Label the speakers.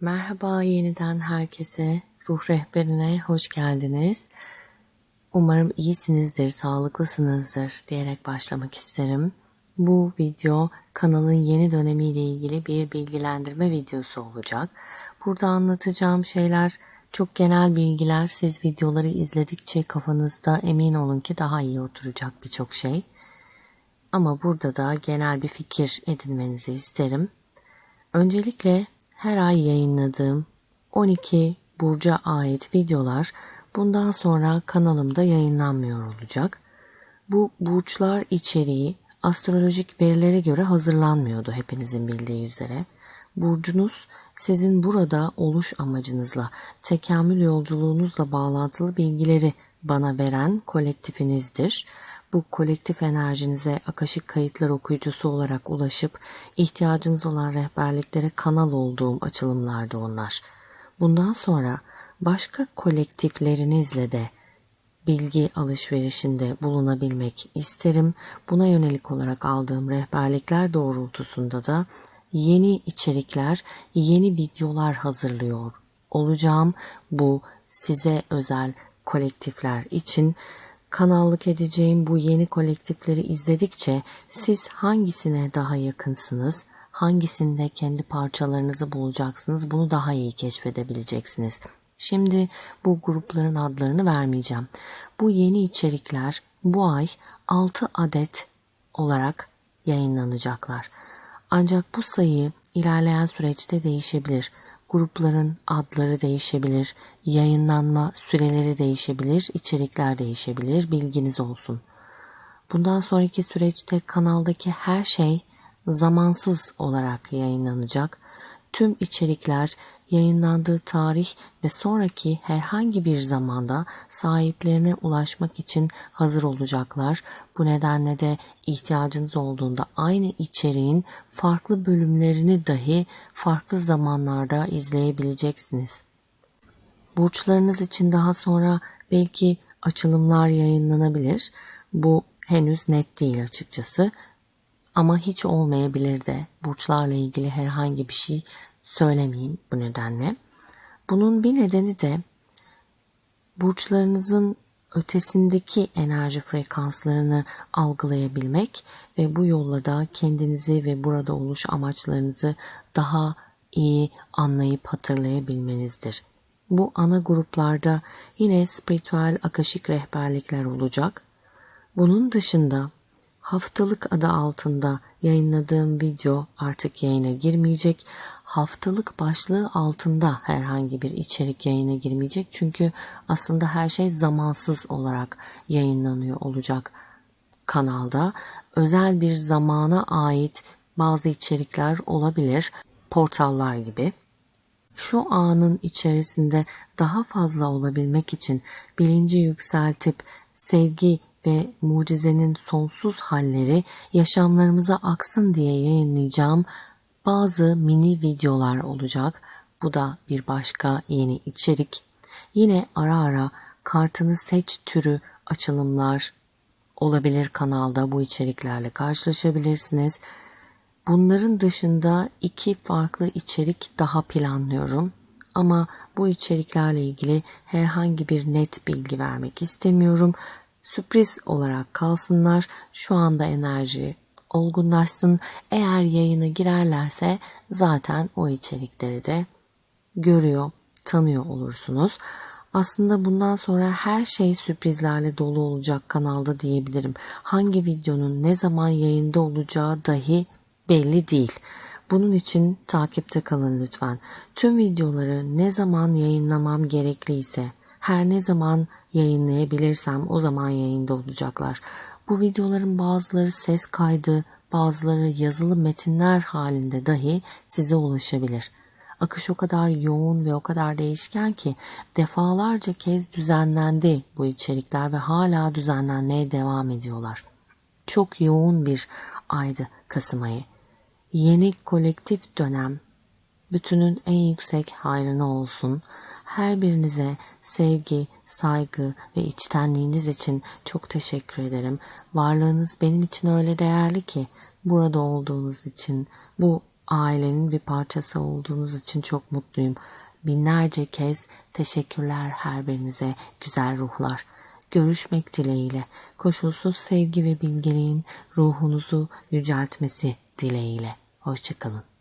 Speaker 1: Merhaba yeniden herkese. Ruh rehberine hoş geldiniz. Umarım iyisinizdir, sağlıklısınızdır diyerek başlamak isterim. Bu video kanalın yeni dönemiyle ilgili bir bilgilendirme videosu olacak. Burada anlatacağım şeyler çok genel bilgiler. Siz videoları izledikçe kafanızda emin olun ki daha iyi oturacak birçok şey. Ama burada da genel bir fikir edinmenizi isterim. Öncelikle her ay yayınladığım 12 burca ait videolar bundan sonra kanalımda yayınlanmıyor olacak. Bu burçlar içeriği astrolojik verilere göre hazırlanmıyordu hepinizin bildiği üzere. Burcunuz sizin burada oluş amacınızla, tekamül yolculuğunuzla bağlantılı bilgileri bana veren kolektifinizdir bu kolektif enerjinize akaşik kayıtlar okuyucusu olarak ulaşıp ihtiyacınız olan rehberliklere kanal olduğum açılımlardı onlar. Bundan sonra başka kolektiflerinizle de bilgi alışverişinde bulunabilmek isterim. Buna yönelik olarak aldığım rehberlikler doğrultusunda da yeni içerikler, yeni videolar hazırlıyor olacağım. Bu size özel kolektifler için kanallık edeceğim bu yeni kolektifleri izledikçe siz hangisine daha yakınsınız, hangisinde kendi parçalarınızı bulacaksınız bunu daha iyi keşfedebileceksiniz. Şimdi bu grupların adlarını vermeyeceğim. Bu yeni içerikler bu ay 6 adet olarak yayınlanacaklar. Ancak bu sayı ilerleyen süreçte değişebilir grupların adları değişebilir, yayınlanma süreleri değişebilir, içerikler değişebilir, bilginiz olsun. Bundan sonraki süreçte kanaldaki her şey zamansız olarak yayınlanacak. Tüm içerikler yayınlandığı tarih ve sonraki herhangi bir zamanda sahiplerine ulaşmak için hazır olacaklar. Bu nedenle de ihtiyacınız olduğunda aynı içeriğin farklı bölümlerini dahi farklı zamanlarda izleyebileceksiniz. Burçlarınız için daha sonra belki açılımlar yayınlanabilir. Bu henüz net değil açıkçası. Ama hiç olmayabilir de burçlarla ilgili herhangi bir şey söylemeyeyim bu nedenle. Bunun bir nedeni de burçlarınızın ötesindeki enerji frekanslarını algılayabilmek ve bu yolla da kendinizi ve burada oluş amaçlarınızı daha iyi anlayıp hatırlayabilmenizdir. Bu ana gruplarda yine spiritüel akashik rehberlikler olacak. Bunun dışında haftalık adı altında yayınladığım video artık yayına girmeyecek haftalık başlığı altında herhangi bir içerik yayına girmeyecek. Çünkü aslında her şey zamansız olarak yayınlanıyor olacak kanalda. Özel bir zamana ait bazı içerikler olabilir. Portallar gibi. Şu anın içerisinde daha fazla olabilmek için bilinci yükseltip sevgi ve mucizenin sonsuz halleri yaşamlarımıza aksın diye yayınlayacağım bazı mini videolar olacak. Bu da bir başka yeni içerik. Yine ara ara kartını seç türü açılımlar olabilir kanalda bu içeriklerle karşılaşabilirsiniz. Bunların dışında iki farklı içerik daha planlıyorum. Ama bu içeriklerle ilgili herhangi bir net bilgi vermek istemiyorum. Sürpriz olarak kalsınlar. Şu anda enerji olgunlaşsın. Eğer yayına girerlerse zaten o içerikleri de görüyor, tanıyor olursunuz. Aslında bundan sonra her şey sürprizlerle dolu olacak kanalda diyebilirim. Hangi videonun ne zaman yayında olacağı dahi belli değil. Bunun için takipte kalın lütfen. Tüm videoları ne zaman yayınlamam gerekliyse, her ne zaman yayınlayabilirsem o zaman yayında olacaklar. Bu videoların bazıları ses kaydı, bazıları yazılı metinler halinde dahi size ulaşabilir. Akış o kadar yoğun ve o kadar değişken ki defalarca kez düzenlendi bu içerikler ve hala düzenlenmeye devam ediyorlar. Çok yoğun bir aydı Kasım ayı. Yeni kolektif dönem bütünün en yüksek hayrına olsun. Her birinize sevgi, saygı ve içtenliğiniz için çok teşekkür ederim. Varlığınız benim için öyle değerli ki burada olduğunuz için, bu ailenin bir parçası olduğunuz için çok mutluyum. Binlerce kez teşekkürler her birinize güzel ruhlar. Görüşmek dileğiyle. Koşulsuz sevgi ve bilgeliğin ruhunuzu yüceltmesi dileğiyle. Hoşçakalın.